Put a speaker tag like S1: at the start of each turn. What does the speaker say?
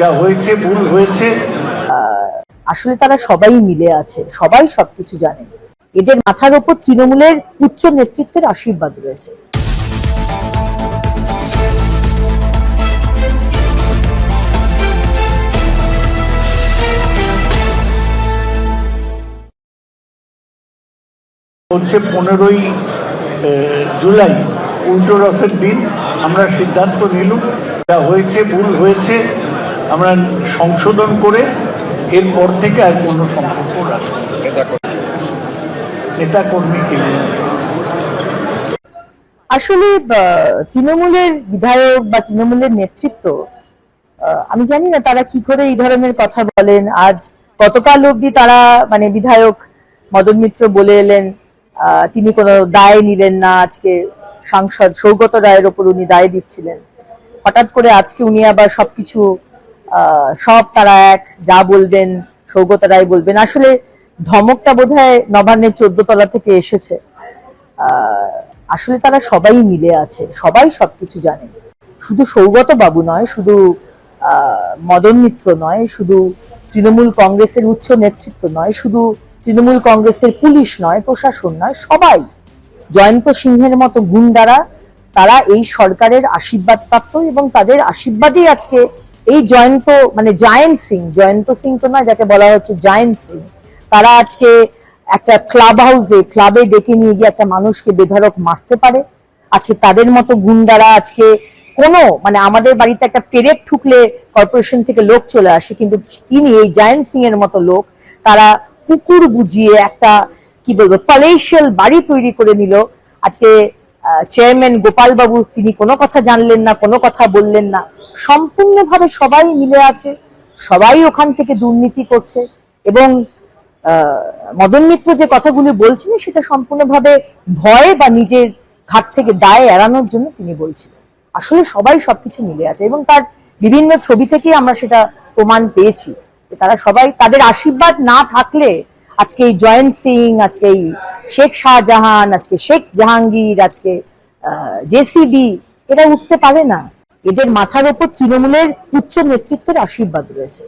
S1: যা হয়েছে ভুল হয়েছে।
S2: আসলে তারা সবাই মিলে আছে সবাই সবকিছু জানে। এদের মাথার ওপর তৃণমূলের উচ্চ নেতৃত্বের আশীর্বাদ রয়েছে।
S1: হচ্ছে পনেরোই জুলাই উল্টো রথের দিন। আমরা সিদ্ধান্ত নিলাম যা হয়েছে ভুল হয়েছে। আমরা সংশোধন করে এরপর থেকে আর কোনো সম্পর্ক রাখব নেতা কর্মীকে
S2: আসলে তৃণমূলের বিধায়ক বা তৃণমূলের নেতৃত্ব আমি জানি না তারা কি করে এই ধরনের কথা বলেন। আজ গতকাল অবধি তারা মানে বিধায়ক মদন মিত্র বলে এলেন তিনি কোনো দায় নিলেন না। আজকে সাংসদ সৌগত রায়ের ওপর উনি দায় দিচ্ছিলেন। হঠাৎ করে আজকে উনি আবার সবকিছু সব তারা এক, যা বলবেন, সৌগত রায় বলবেন। আসলে ধমকটা বোধহয় নবান্নের চোদ্দ তলা থেকে এসেছে। আসলে তারা সবাই মিলে আছে, সবাই সবকিছু জানে। শুধু সৌগত বাবু নয়, শুধু মদন মিত্র নয়, শুধু তৃণমূল কংগ্রেসের উচ্চ নেতৃত্ব নয়, শুধু তৃণমূল কংগ্রেসের পুলিশ নয়, প্রশাসন নয়, সবাই। জয়ন্ত সিংহের মতো গুন্ডারা, তারা এই সরকারের আশীর্বাদ প্রাপ্ত এবং তাদের আশীর্বাদই আজকে এই জয়ন্ত মানে জায়েন্ট সিং, জয়ন্ত সিং তো না, যাকে বলা হচ্ছে জায়েন্ট সিং, তারা আজকে একটা ক্লাব হাউসে ক্লাবে ডেকে নিয়ে গিয়ে একটা মানুষকে বেধড়ক মারতে পারে। আজকে তাদের মতো গুন্ডারা আজকে কোনো মানে আমাদের বাড়িতে একটা পেরেক ঠুকলে কর্পোরেশন থেকে লোক চলে আসে, কিন্তু তিনি এই জায়েন্ট সিং এর মতো লোক, তারা কুকুর বুঝিয়ে একটা, কি বলব প্যালেশিয়াল বাড়ি তৈরি করে নিল। আজকে চেয়ারম্যান গোপাল বাবু তিনি কোনো কথা জানলেন না, কোনো কথা বললেন না। সম্পূর্ণভাবে সবাই মিলে আছে, সবাই ওখান থেকে দুর্নীতি করছে এবং মদন মিত্র যে কথাগুলি বলছিলেন সেটা সম্পূর্ণভাবে ভয় বা নিজের ঘাট থেকে দায় এড়ানোর জন্য তিনি বলছিলেন। আসলে সবাই সবকিছু মিলে আছে এবং তার বিভিন্ন ছবি থেকে আমরা সেটা প্রমাণ পেয়েছি তারা সবাই তাদের আশীর্বাদ না থাকলে আজকে এই জয়ন্ত সিং, আজকে এই শেখ শাহজাহান, আজকে শেখ জাহাঙ্গীর, আজকে জেসিবি, এরা উঠতে পারে না। এদের মাথার ওপর তৃণমূলের উচ্চ নেতৃত্বের আশীর্বাদ রয়েছে।